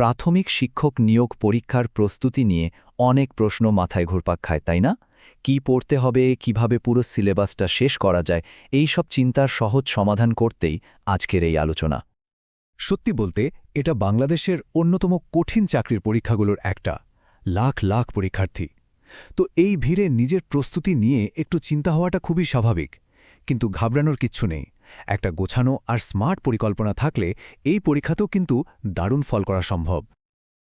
প্রাথমিক শিক্ষক নিয়োগ পরীক্ষার প্রস্তুতি নিয়ে অনেক প্রশ্ন মাথায় ঘুরপাক খায়, তাই না? কি পড়তে হবে, কীভাবে পুরো সিলেবাসটা শেষ করা যায়, এই সব চিন্তার সহজ সমাধান করতেই আজকের এই আলোচনা। সত্যি বলতে, এটা বাংলাদেশের অন্যতম কঠিন চাকরির পরীক্ষাগুলোর একটা, লাখ লাখ পরীক্ষার্থী। তো এই ভিড়ে নিজের প্রস্তুতি নিয়ে একটু চিন্তা হওয়াটা খুবই স্বাভাবিক, কিন্তু ঘাবড়ানোর কিচ্ছু নেই। একটা গোছানো আর স্মার্ট পরিকল্পনা থাকলে এই পরীক্ষাতেও কিন্তু দারুণ ফল করা সম্ভব।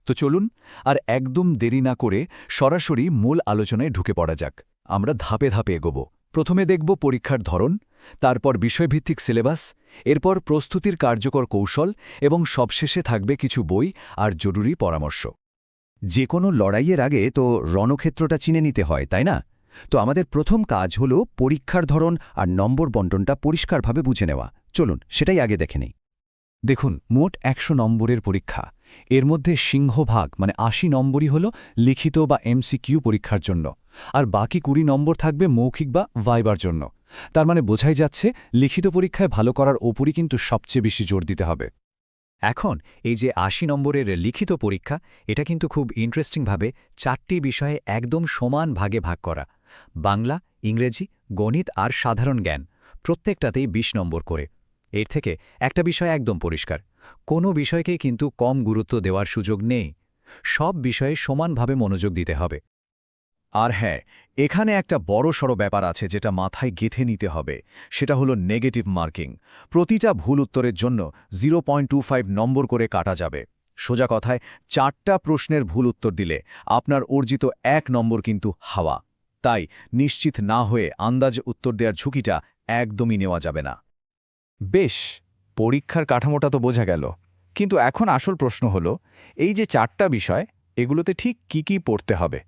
তো চলুন, আর একদম দেরি না করে সরাসরি মূল আলোচনায় ঢুকে পড়া যাক। আমরা ধাপে ধাপে এগোব। প্রথমে দেখব পরীক্ষার ধরন, তারপর বিষয়ভিত্তিক সিলেবাস, এরপর প্রস্তুতির কার্যকর কৌশল এবং সবশেষে থাকবে কিছু বই আর জরুরি পরামর্শ। যে কোনো লড়াইয়ের আগে তো রণক্ষেত্রটা চিনে নিতে হয়, তাই না? তো আমাদের প্রথম কাজ হল পরীক্ষার ধরন আর নম্বর বন্টনটা পরিষ্কারভাবে বুঝে নেওয়া। চলুন, সেটাই আগে দেখে নেই। দেখুন, মোট একশো নম্বরের পরীক্ষা। এর মধ্যে সিংহভাগ মানে আশি নম্বরই হল লিখিত বা এমসিকিউ পরীক্ষার জন্য। আর বাকি কুড়ি নম্বর থাকবে মৌখিক বা ভাইবার জন্য। তার মানে বোঝাই যাচ্ছে, লিখিত পরীক্ষায় ভালো করার ওপরই কিন্তু সবচেয়ে বেশি জোর দিতে হবে। এখন, এই যে আশি নম্বরের লিখিত পরীক্ষা, এটা কিন্তু খুব ইন্টারেস্টিংভাবে চারটি বিষয়ে একদম সমান ভাগে ভাগ করা। বাংলা, ইংরেজি, গণিত আর সাধারণ জ্ঞান প্রত্যেকটাতেই ২০ নম্বর করে। এর থেকে একটা বিষয় একদম পরিষ্কার, কোনো বিষয়কেই কিন্তু কম গুরুত্ব দেওয়ার সুযোগ নেই, সব বিষয়ে সমানভাবে মনোযোগ দিতে হবে। আর হ্যাঁ এখানে একটা বড় সড় ব্যাপার আছে যেটা মাথায় গেথে নিতে হবে, সেটা হলো নেগেটিভ মার্কিং প্রতিটা ভুল উত্তরের জন্য জিরো নম্বর করে কাটা যাবে। সোজা কথায়, চারটা প্রশ্নের ভুল উত্তর দিলে আপনার অর্জিত এক নম্বর কিন্তু হাওয়া। তাই নিশ্চিত না হয়ে আন্দাজ উত্তর দেওয়ার ঝুঁকিটা একদমই নেওয়া যাবে না। বেশ, পরীক্ষার কাঠামোটা তো বোঝা গেল। কিন্তু এখন আসল প্রশ্ন হলো, এই যে চারটা বিষয়, এগুলোতে ঠিক কি কি পড়তে হবে?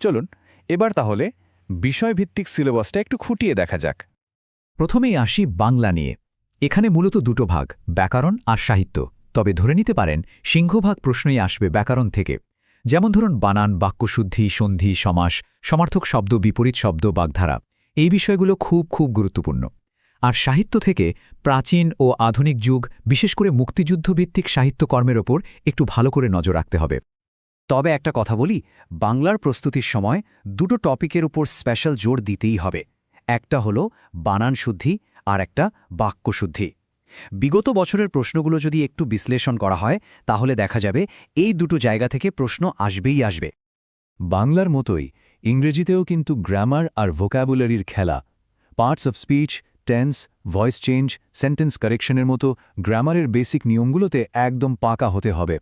চলুন, এবার তাহলে বিষয়ভিত্তিক সিলেবাসটা একটু খুঁটিয়ে দেখা যাক। প্রথমেই আসি বাংলা নিয়ে। এখানে মূলত দুটো ভাগ, ব্যাকরণ আর সাহিত্য। তবে ধরে নিতে পারেন, সিংহভাগ প্রশ্নই আসবে ব্যাকরণ থেকে। যেমন ধরুন বানান, বাক্যশুদ্ধি, সন্ধি, সমাস, সমার্থক শব্দ, বিপরীত শব্দ, বাগধারা, এই বিষয়গুলো খুব খুব গুরুত্বপূর্ণ। আর সাহিত্য থেকে প্রাচীন ও আধুনিক যুগ, বিশেষ করে মুক্তিযুদ্ধভিত্তিক সাহিত্যকর্মের ওপর একটু ভালো করে নজর রাখতে হবে। তবে একটা কথা বলি, বাংলার প্রস্তুতির সময় দুটো টপিকের উপর স্পেশাল জোর দিতেই হবে। একটা হলো বানান শুদ্ধি আর একটা বাক্যশুদ্ধি। বিগত বছরের প্রশ্নগুলো যদি একটু বিশ্লেষণ করা হয়, তাহলে দেখা যাবে এই দুটো জায়গা থেকে প্রশ্ন আসবেই আসবে। বাংলার মতোই, ইংরেজিতেও কিন্তু গ্রামার আর ভোক্যাবুলারির খেলা। Parts of speech, tense, voice change, sentence কারেকশনের মতো গ্রামারের বেসিক নিয়মগুলোতে একদম পাকা হতে হবে।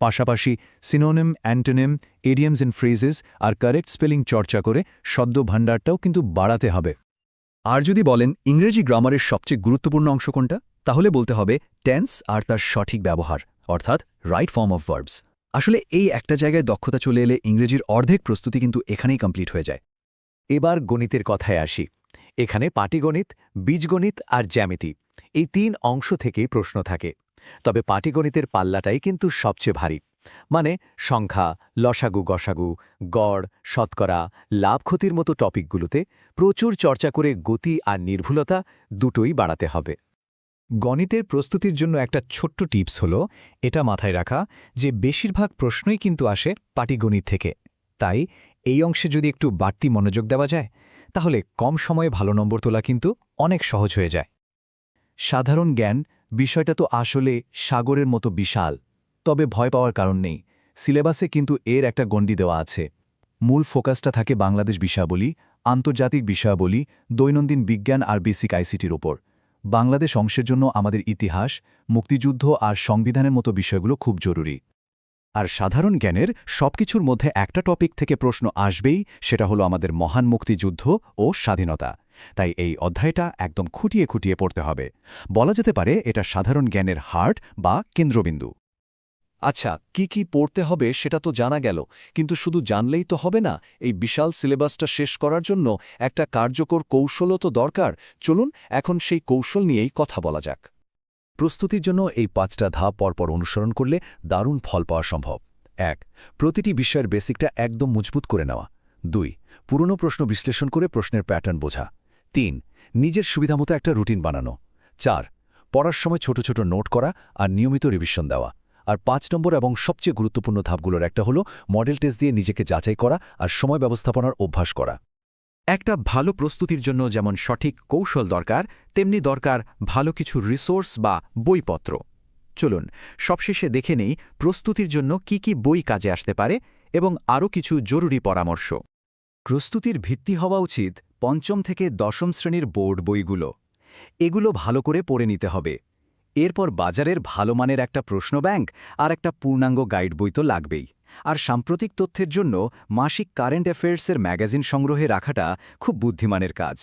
পাশাপাশি synonym, antonym idioms and phrases R correct spelling চর্চা করে সদ্য ভাণ্ডারটাও কিন্তু বাড়াতে হবে। আর যদি বলেন ইংরেজি গ্রামারের সবচেয়ে গুরুত্বপূর্ণ অংশ কোনটা, তাহলে বলতে হবে টেন্স আর তার সঠিক ব্যবহার, অর্থাৎ রাইট ফর্ম অফ ভার্বস আসলে এই একটা জায়গায় দক্ষতা চলে এলে ইংরেজির অর্ধেক প্রস্তুতি কিন্তু এখানেই কমপ্লিট হয়ে যায়। এবার গণিতের কথায় আসি। এখানে পাটিগণিত, বীজগণিত আর জ্যামিতি, এই তিন অংশ থেকেই প্রশ্ন থাকে। তবে পাটিগণিতের পাল্লাটাই কিন্তু সবচেয়ে ভারী। মানে সংখ্যা, লসাগু, গসাগু, গড়, শতকরা, লাভ ক্ষতির মতো টপিকগুলোতে প্রচুর চর্চা করে গতি আর নির্ভুলতা দুটোই বাড়াতে হবে। গণিতের প্রস্তুতির জন্য একটা ছোট্ট টিপস হল, এটা মাথায় রাখা যে বেশিরভাগ প্রশ্নই কিন্তু আসে পাটিগণিত থেকে। তাই এই অংশে যদি একটু বাড়তি মনোযোগ দেওয়া যায়, তাহলে কম সময়ে ভালো নম্বর তোলা কিন্তু অনেক সহজ হয়ে যায়। সাধারণ জ্ঞান বিষয়টা তো আসলে সাগরের মতো বিশাল। তবে ভয় পাওয়ার কারণ নেই। সিলেবাসে কিন্তু এর একটা গণ্ডি দেওয়া আছে। মূল ফোকাসটা থাকে বাংলাদেশ বিষয়াবলী, আন্তর্জাতিক বিষয়াবলী, দৈনন্দিন বিজ্ঞান আর বেসিক আইসিটির ওপর। বাংলাদেশ অংশের জন্য আমাদের ইতিহাস, মুক্তিযুদ্ধ আর সংবিধানের মতো বিষয়গুলো খুব জরুরি। আর সাধারণ জ্ঞানের সবকিছুর মধ্যে একটা টপিক থেকে প্রশ্ন আসবেই, সেটা হলো আমাদের মহান মুক্তিযুদ্ধ ও স্বাধীনতা। তাই এই অধ্যায়টা একদম খুঁটিয়ে খুঁটিয়ে পড়তে হবে। বলা যেতে পারে এটা সাধারণ জ্ঞানের হার্ট বা কেন্দ্রবিন্দু। আচ্ছা কি কি পড়তে হবে সেটা তো জানা গেল, কিন্তু শুধু জানলেই তো হবে না, এই বিশাল সিলেবাসটা শেষ করার জন্য একটা কার্যকর কৌশলও তো দরকার। চলুন, এখন সেই কৌশল নিয়েই কথা বলা যাক। প্রস্তুতির জন্য এই পাঁচটা ধাপ পরপর অনুসরণ করলে দারুণ ফল পাওয়া সম্ভব। এক, প্রতিটি বিষয়ের বেসিকটা একদম মজবুত করে নেওয়া। দুই, পুরনো প্রশ্ন বিশ্লেষণ করে প্রশ্নের প্যাটার্ন বোঝা। তিন, নিজের সুবিধামতো একটা রুটিন বানানো। চার, পড়ার সময় ছোট ছোট নোট করা আর নিয়মিত রিভিশন দেওয়া। আর পাঁচ নম্বর এবং সবচেয়ে গুরুত্বপূর্ণ ধাপগুলোর একটা হলো মডেল টেস্ট দিয়ে নিজেকে যাচাই করা আর সময় ব্যবস্থাপনার অভ্যাস করা। একটা ভালো প্রস্তুতির জন্য যেমন সঠিক কৌশল দরকার, তেমনি দরকার ভালো কিছু রিসোর্স বা বইপত্র। চলুন, সবশেষে দেখে নেই প্রস্তুতির জন্য কি কি বই কাজে আসতে পারে এবং আরও কিছু জরুরি পরামর্শ। প্রস্তুতির ভিত্তি হওয়া উচিত পঞ্চম থেকে দশম শ্রেণির বোর্ড বইগুলো। এগুলো ভালো করে পড়ে নিতে হবে। এরপর বাজারের ভালো মানের একটা প্রশ্ন ব্যাংক আর একটা পূর্ণাঙ্গ গাইড বই তো লাগবেই। আর সাম্প্রতিক তথ্যের জন্য মাসিক কারেন্ট অ্যাফেয়ার্সের ম্যাগাজিন সংগ্রহে রাখাটা খুব বুদ্ধিমানের কাজ।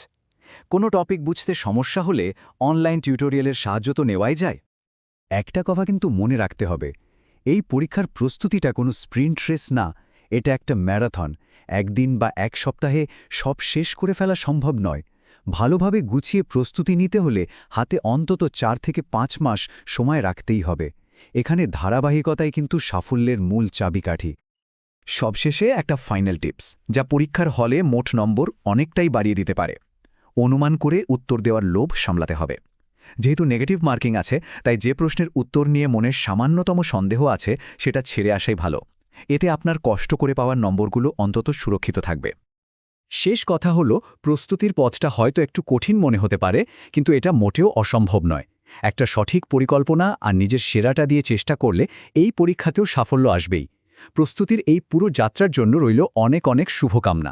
কোনো টপিক বুঝতে সমস্যা হলে অনলাইন টিউটোরিয়ালের সাহায্য তো নেওয়াই যায়। একটা কথা কিন্তু মনে রাখতে হবে, এই পরীক্ষার প্রস্তুতিটা কোনো স্প্রিন্ট রেস না, এটা একটা ম্যারাথন। একদিন বা এক সপ্তাহে সব শেষ করে ফেলা সম্ভব নয়। ভালোভাবে গুছিয়ে প্রস্তুতি নিতে হলে হাতে অন্তত চার থেকে পাঁচ মাস সময় রাখতেই হবে। এখানে ধারাবাহিকতাই কিন্তু সাফল্যের মূল চাবিকাঠি। সবশেষে একটা ফাইনাল টিপস, যা পরীক্ষার হলে মোট নম্বর অনেকটাই বাড়িয়ে দিতে পারে। অনুমান করে উত্তর দেওয়ার লোভ সামলাতে হবে। যেহেতু নেগেটিভ মার্কিং আছে, তাই যে প্রশ্নের উত্তর নিয়ে মনের সামান্যতম সন্দেহ আছে, সেটা ছেড়ে আসাই ভালো। এতে আপনার কষ্ট করে পাওয়ার নম্বরগুলো অন্তত সুরক্ষিত থাকবে। শেষ কথা হলো, প্রস্তুতির পথটা হয়তো একটু কঠিন মনে হতে পারে, কিন্তু এটা মোটেও অসম্ভব নয়। একটা সঠিক পরিকল্পনা আর নিজের সেরাটা দিয়ে চেষ্টা করলে এই পরীক্ষাতেও সাফল্য আসবেই। প্রস্তুতির এই পুরো যাত্রার জন্য রইল অনেক অনেক শুভকামনা।